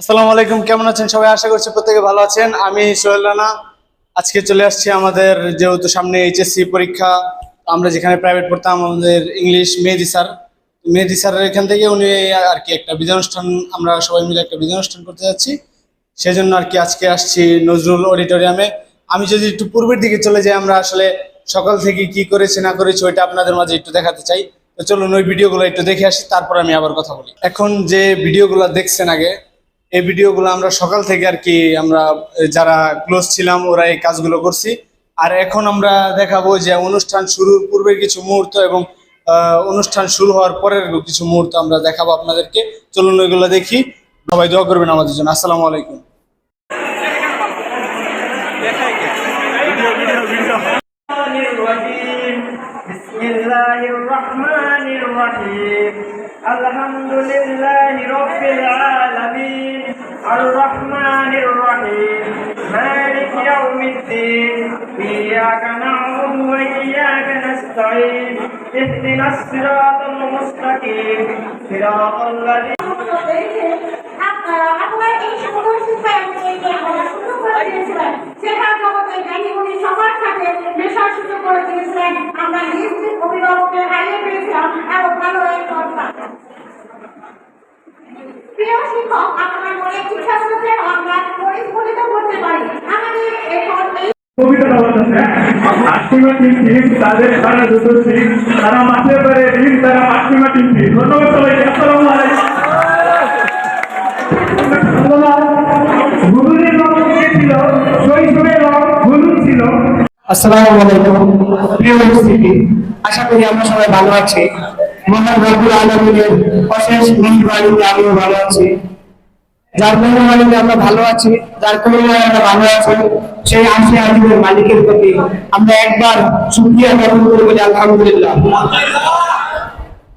আসসালামু আলাইকুম, কেমন আছেন? সবাই আশা করছি প্রত্যেকে ভালো আছেন। আমি সোহেল রানা আজকে চলে আসছি আমাদের যেহেতু সামনে এইচএসসি পরীক্ষা আমরা যেখানে প্রাইভেট পড়তাম আমাদের ইংলিশ মেহেদি স্যার মেহেদি স্যারের এখান থেকে উনি আর কি একটা বিদ্যানুষ্ঠান আমরা সবাই মিলে একটা বিদ্যানুষ্ঠান করতে যাচ্ছি। সেই জন্য আর কি আজকে আসছি নজরুল অডিটোরিয়ামে আমি যদি একটু পূর্বের দিকে চলে যাই, আমরা আসলে সকাল থেকে কি করেছি, না করেছি, ওইটা আপনাদের মাঝে একটু দেখাতে চাই। তো চলুন ওই ভিডিওগুলো একটু দেখে আসি, তারপর আমি আবার কথা বলি। এখন যে ভিডিওগুলো দেখছেন আগে এই ভিডিওগুলো আমরা সকাল থেকে আর কি আমরা এ, যারা ক্লোজ ছিলাম ওরা এই কাজগুলো করছি আর এখন আমরা দেখাবো যে অনুষ্ঠান শুরুর পূর্বের কিছু মুহূর্ত এবং আহ, অনুষ্ঠান শুরু হওয়ার পরের কিছু মুহূর্ত আমরা দেখাবো আপনাদেরকে চলুন ওইগুলো দেখি সবাই দোয়া করবেন আমাদের জন্য আসসালামু আলাইকুম الرحمن الرحيم بسم الله الرحمن الرحيم আলহামদুলিল্লাহি রাব্বিল আলামিন আর রহমানির রহিম মালিক ইয়াউমিদ্দিন, ইয়াকা না'বুদু ওয়া ইয়াকা নাস্তাঈন, ইহদিনাস সিরাতাল মুস্তাকিম, সিরাতাল লাযী আপনারা এই সকল শিক্ষায় শুরু করে দিয়েছিলেন সেটা জগতের জ্ঞানী উনি সবার সাথে মেশার সুযোগ করে দিয়েছিলেন আমরা নিজ অভিভাবককে তারা মাঠে পারে তারা টিম। ধন্যবাদ সবাইকে। আসসালামু আলাইকুম। ছিল রং, হলুদ ছিল। আসসালামু আলাইকুম, প্রিয় উপস্থিতি, আশা করি আমরা সবাই ভালো আছি। মহান রব্বুল অশেষ আমিও ভালো আছি। যার মেহরবানিতে আমরা ভালো আছি, যার আমরা ভালো আছি, সেই আশে আজিমের মালিকের প্রতি আমরা একবার শুকরিয়া জ্ঞাপন করে বলি আলহামদুলিল্লাহ।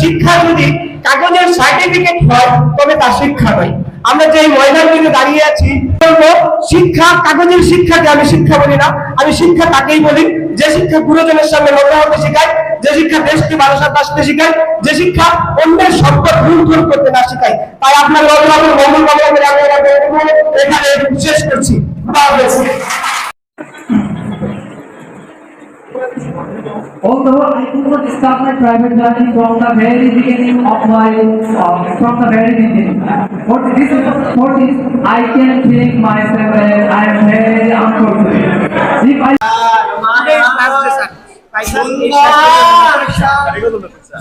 শিক্ষা যদি কাগজের সার্টিফিকেট হয়, তবে তা শিক্ষা নয়। আমরা যে ময়দানটিতে দাঁড়িয়ে আছি, বলব, শিক্ষা, কাগজের শিক্ষাকে আমি শিক্ষা বলি না। আমি শিক্ষা তাকেই বলি। যে শিক্ষা গুরুজনের সামনে লড়া হতে শেখায় যে শিক্ষা দেশকে ভালোবাসা আসতে শেখায় যে শিক্ষা অন্যের সম্পদ লুণ্ঠন করতে না শেখায় তাই আপনার অভিভাবক মঙ্গল আমি এখানে শেষ করছি Although I could not start my private journey from the very beginning of my, uh, from the very beginning. For this, for this, I can think myself as I am very unfortunate. If I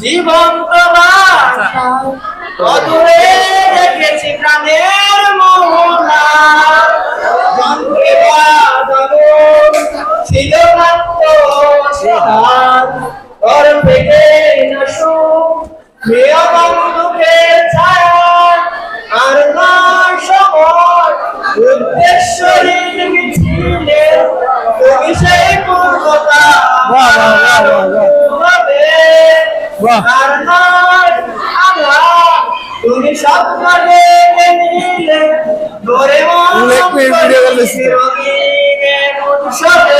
জীবন্ত অদূরে দেখেছি প্রাণের মোহনা ছিল মাত্র তুমি স্বপ্ন নিলে ধরে মন উৎসবে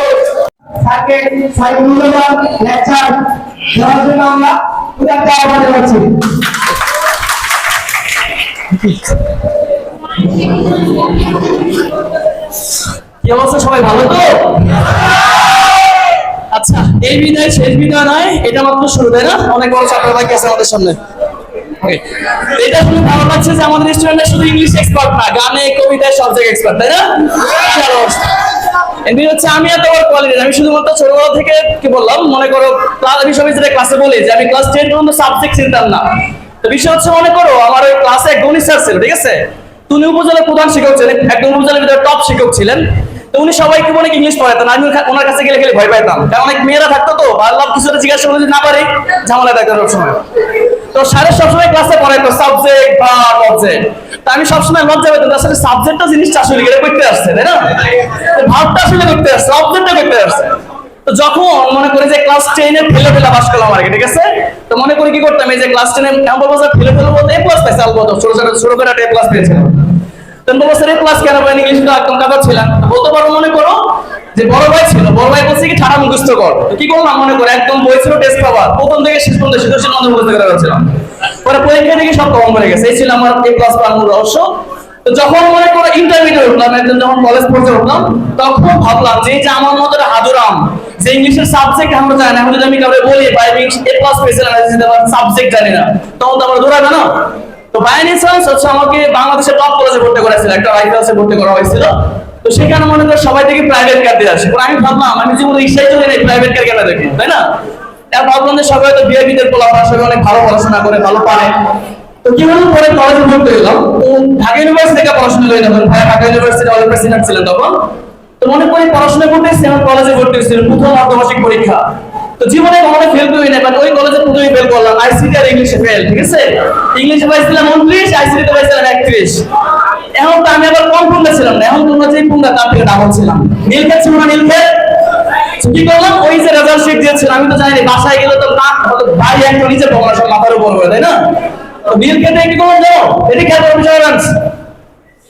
লেকচার দেওয়ার আমরা কি অবস্থা সবাই, ভালো তো? আচ্ছা এই বিদায়, শেষ বিদায় নয়, এটা মাত্র শুরু, তাই না? অনেক বড় ছাত্র বাকি আছে আমাদের সামনে. এটা শুনে ভালো লাগছে যে আমাদের স্টুডেন্টরা শুধু ইংলিশ এক্সপার্ট না, গানে, কবিতায় সব জায়গায় এক্সপার্ট তাই না? এমনি হচ্ছে আমি এত বড় কোয়ালিটি আমি শুধুমাত্র ছোটবেলা থেকে কি বললাম, মনে করো ক্লাস বিশ্ববিদ্যালয়ে ক্লাসে বলি যে আমি ক্লাস টেন পর্যন্ত সাবজেক্ট চিনতাম না। তো বিষয় হচ্ছে, মনে করো, আমার ওই ক্লাসে এক গণিত স্যার ছিল, ঠিক আছে? তো উনি উপজেলার প্রধান শিক্ষক ছিলেন, একদম উপজেলার ভিতরে টপ শিক্ষক ছিলেন। তো উনি সবাইকে অনেক ইংলিশ পড়াতেন আমি ওনার কাছে গেলে খেলে ভয় পাইতাম। কারণ অনেক মেয়েরা থাকতো তো ভাবলাম কিছু একটা জিজ্ঞাসা করলে না পারি, ঝামেলা থাকতো সবসময়। তো স্যারের সবসময় ক্লাসে পড়াইতো সাবজেক্ট বা অবজেক্ট তা আমি সবসময় লজ্জা পেতাম আসলে সাবজেক্টটা জিনিসটা আসলে এটা করতে আসছে, তাই না? তো ভাবটা আসলে করতে আসছে অবজেক্টটা করতে আসছে। তো যখন মনে করি যে ক্লাস টেনে ফেলে ফেলে পাস করলাম আর কি, ঠিক আছে? তো মনে করি কি করতাম, এই যে ক্লাস টেনে এমন বলব ফেলে ফেলে বলতে এ প্লাস পাইছে আলবত ছোট ছোট ছোট করে একটা প্লাস পেয়েছিলাম। তিন বছর এ প্লাস কেন পাইনি ইংলিশটা একদম কাদা ছিলাম। তো বলতে পারো, মনে করো যে বড় ভাই ছিল, বড় ভাই মুখস্থ কর। কি করলাম? মনে করো, একদম বই ছিল টেস্ট পাওয়ার। প্রথম থেকে শেষ পর্যন্ত শীতল মধ্যে মুখস্থ করে গেছিলাম পরে পরীক্ষা থেকে সব কম করে গেছে। এই ছিল আমার এ প্লাস পাওয়ার রহস্য। যখন মনে করো ইন্টারমিডিয়েট উঠলাম, একদম যখন কলেজ পর্যায়ে উঠলাম, তখন ভাবলাম যে যে আমার মতো হাজুরাম, যে ইংলিশের সাবজেক্ট আমরা জানি না যদি আমি কাউকে বলি বা এ প্লাস পেয়েছিলাম সাবজেক্ট জানি না। তখন তো আমরা দৌড়াবে না। তো বাই এনি হচ্ছে আমাকে বাংলাদেশের টপ কলেজে ভর্তি করেছিল একটা রাইফেলসে ভর্তি করা হয়েছিল। তো সেখানে মনে করো সবাই থেকে প্রাইভেট কার দিয়ে আসে। আমি ভাবলাম আমি জীবনে ইচ্ছাই চলে নেই প্রাইভেট কার কেন দেখি, তাই না? এবার ভাবলাম যে সবাই তো বিদের পোলাপান, সবাই অনেক ভালো পড়াশোনা করে, ভালো পারে। তো কি হলো? পরে কলেজে ভর্তি হলাম। ঢাকা ইউনিভার্সিটি থেকে পড়াশোনা করে তখন। ভাই ঢাকা ইউনিভার্সিটি অল প্রেসিডেন্ট ছিলেন তখন। তো মনে করি পড়াশোনা করতেছি আমার কলেজে ভর্তি হয়েছিল প্রথম অর্ধবার্ষিক পরীক্ষা। তো জীবনে কখনো ফেল করি না বাট ওই কলেজে প্রথমে ফেল করলাম। আইসিটি আর ইংলিশে ফেল ঠিক আছে? ইংলিশে পাইছিলাম উনত্রিশ আইসিটি তে পাইছিলাম একত্রিশ। এখন তো আমি আবার কম পুঙ্গা ছিলাম না, এখন তোমরা যে পুঙ্গা তার থেকে ডাবল ছিলাম। নীল খেত ছিল না নীল খেত কি করলাম? ওই যে রেজাল্ট শিট দিয়েছিল আমি তো জানি বাসায় গেলে তো না ভাই একটা পড়া সব মাথার উপর হবে, তাই না? নীল খেতে কি করলাম জানো? এটি খেতে বিষয়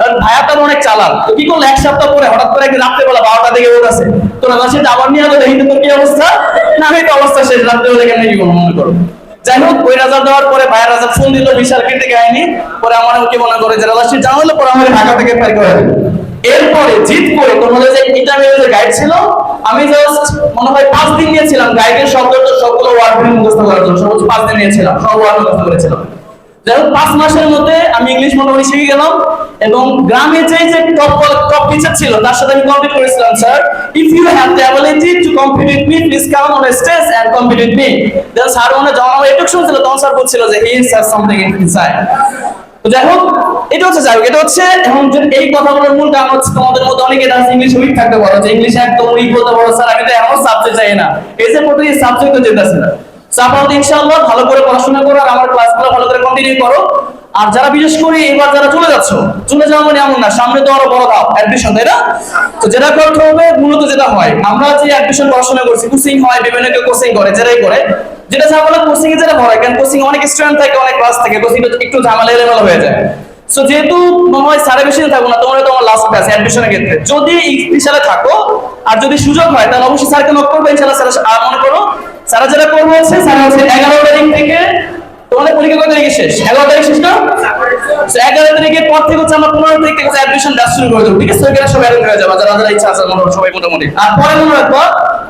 কারণ বারোটা আমার মনে করে, যে পরে ঢাকা থেকে। এরপরে জিত করে তোমাদের যে গাইড ছিল? আমি জাস্ট মনে হয় পাঁচ দিন নিয়েছিলাম গাইডের শব্দ সবগুলো ওয়ার্ড মুখস্থ করার জন্য পাঁচ দিন নিয়েছিলাম, সব ওয়ার্ড মুখস্থ করেছিলাম। যাই পাঁচ মাসের মধ্যে আমি ইংলিশ মোটামুটি শিখে গেলাম এবং গ্রামে যে যে টপ টপ টিচার ছিল, তার সাথে আমি কম্পিট করেছিলাম sir if you have the ability to compete with me please come on stage compete with me then sir যখন আমার এটুক শুনছিল তখন স্যার বলছিল যে হি হ্যাজ সামথিং ইনসাইড তো যাই হোক, এটা হচ্ছে, যাই হোক, এটা হচ্ছে, এখন এই কথাগুলোর মূল কারণ হচ্ছে তোমাদের মধ্যে অনেকে আছে ইংলিশ উইক থাকতে পারো, যে ইংলিশ একদম উইক বলতে পারো স্যার আমি তো এমন সাবজেক্ট চাই না। এই যে প্রতি সাবজেক্ট তো সাপাউত ইনশাআল্লাহ, ভালো করে পড়াশোনা করো আর আমার ক্লাসগুলো ভালো করে কন্টিনিউ করো। আর যারা বিশেষ করে এবার যারা চলে যাচ্ছ, চলে যাওয়া মানে এমন না, সামনে তো আরও বড় ধাপ অ্যাডমিশন তাই না? তো যেটা করতে হবে, মূলত যেটা হয়, আমরা যে অ্যাডমিশন পড়াশোনা করছি কোচিং হয়, বিভিন্ন কেউ কোচিং করে যেটাই করে, যেটা ঝামেলা কোচিং এ যেটা ভয় কারণ কোচিং অনেক স্টুডেন্ট থাকে, অনেক ক্লাস থাকে কোচিং একটু ঝামেলা এলোমেলো হয়ে যায়। সো যেহেতু মনে হয় সারা বেশি থাকব না তোমরা তোমার লাস্ট ব্যাচ অ্যাডমিশনের ক্ষেত্রে। যদি ইনশাআল্লাহ থাকো, আর যদি সুযোগ হয়, তাহলে অবশ্যই স্যারকে নক করবে, ইনশাআল্লাহ স্যার মনে করো স্যারা যেটা করব হচ্ছে স্যার হচ্ছে এগারো তারিখ থেকে তোমাদের পরীক্ষা কত তারিখে শেষ? এগারো তারিখ শেষ না? এগারো তারিখের পর থেকে হচ্ছে আমরা পনেরো তারিখ থেকে অ্যাডমিশন ব্যাচ শুরু করে দেবো, ঠিক আছে? ওইখানে সবাই অ্যাডমিট হয়ে যাবে, যারা যারা ইচ্ছা আছে হয় সবাই মোটামুটি। আর পরে মনে রাখব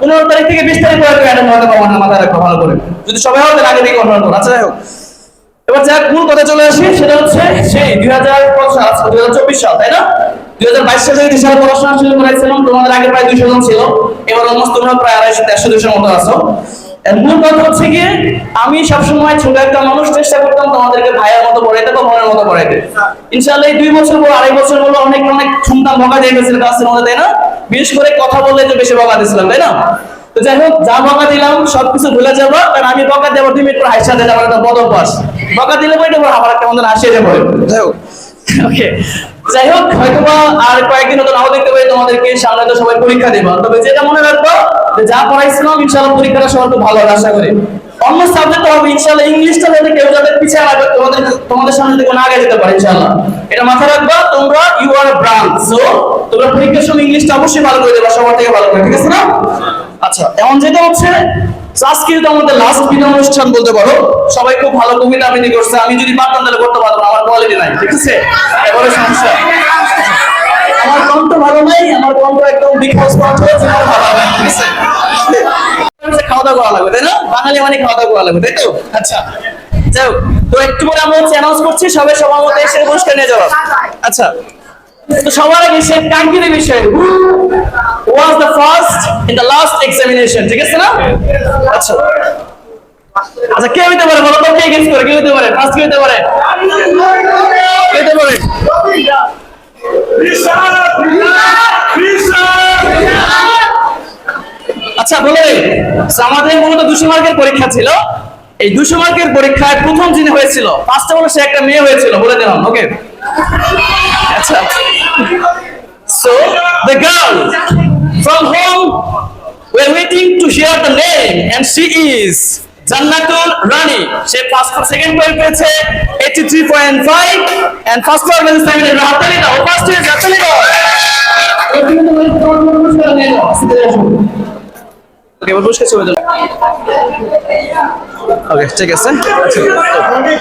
পনেরো তারিখ থেকে বিশ তারিখ পরে অ্যাডমিট হতে পারব না মাথায় রাখব, ভালো করে। যদি সবাই হয় আগে থেকে অনুরোধ করব আচ্ছা যাই হোক। এবার যাক, মূল কথা চলে আসি, সেটা হচ্ছে, সেই দুই হাজার সাল দুই হাজার চব্বিশ সাল, তাই না? দুই হাজার বাইশ সালে যে সালে পড়াশোনা শুরু করেছিলাম তোমাদের আগে প্রায় দুইশো জন ছিল। এবার অলমোস্ট তোমরা প্রায় আড়াইশো দেড়শো দুশোর মতো আছো। মূল কথা হচ্ছে গিয়ে আমি সবসময় ছোট একটা মানুষ চেষ্টা করতাম তোমাদেরকে ভাইয়ের মতো পড়াইতে বা বোনের মতো পড়াইতে। ইনশাআল্লাহ এই দুই বছর পর আড়াই বছর হলো অনেক অনেক শুনতাম বকা দিয়ে গেছিল ক্লাসের মধ্যে তাই না? বিশেষ করে কথা বললে তো বেশি বকা দিয়েছিলাম তাই না? তো যাই হোক যা বকা দিলাম সবকিছু ভুলে যাব কারণ আমি বকা দেবো দুই মিনিট পর হাসি যাব একটা বদল পাস বকা দিলে পর আমার কেমন যেন হাসিয়ে যাব যাই হোক। ওকে যাই হোক হয়তো বা আর কয়েকদিন হতো নাও দেখতে পাই তোমাদেরকে সামনে তো সবাই পরীক্ষা দেবা। তবে যেটা মনে রাখব, যে পড়াইছিলাম, ইনশাআল্লাহ পরীক্ষাটা সবার খুব ভালো হবে, আশা করি। অন্য সাবজেক্ট হবে, ইনশাআল্লাহ ইংলিশটা যাতে কেউ যাতে পিছিয়ে রাখবে তোমাদের তোমাদের সামনে থেকে কোনো আগে যেতে পারে, ইনশাআল্লাহ। এটা মাথায় রাখবা, তোমরা ইউ আর ব্রাঞ্চ সো তোমরা পরীক্ষার সময় ইংলিশটা অবশ্যই ভালো করে দেবা, সবার থেকে ভালো করে, ঠিক আছে না? আচ্ছা এমন যেটা হচ্ছে আজকে তো আমাদের লাস্ট বিনা অনুষ্ঠান বলতে পারো। সবাই খুব ভালো কবিতা আবৃত্তি করছে। আমি যদি পারতাম তাহলে করতে পারতাম আমার কোয়ালিটি নাই ঠিক আছে? এবারে সমস্যা। আমার কণ্ঠ ভালো নাই আমার কণ্ঠ একদম বিকজ কণ্ঠ ভালো ঠিক আছে? খাওয়া দাওয়া করা লাগবে তাই না? বাঙালি মানে খাওয়া দাওয়া করা লাগবে তাই তো? আচ্ছা যাই হোক, তো একটু পরে আমরা হচ্ছে অ্যানাউন্স করছি সবাই সবার মতো এসে পুরস্কার নিয়ে যাব আচ্ছা সবার আগে সে কাঙ্ক্ষিত বিষয় who was the first in the last examination ঠিক আছে না? আচ্ছা। আচ্ছা কে হইতে পারে বলো তো? কে গেস করে? কে হইতে পারে? ফার্স্ট কে হইতে পারে? কে হইতে পারে? আচ্ছা বলে so আমাদের মূলত দুশো মার্কের পরীক্ষা ছিল। এই দুশো মার্কের পরীক্ষায় প্রথম যিনি হয়েছিল ফার্স্টে বলে সে একটা মেয়ে হয়েছিল, বলে দিলাম ওকে আচ্ছা So the girl from whom we're waiting to hear the name and she is Jannatul Rani. সে ফার্স্ট সেকেন্ড পয়েন্ট পেয়েছে 83.5 and first point পেয়েছে 70 হাততালি দাও ফার্স্ট হয়েছে হাততালি দাও পুরস্কার চলে যাবে ওকে ঠিক আছে আচ্ছা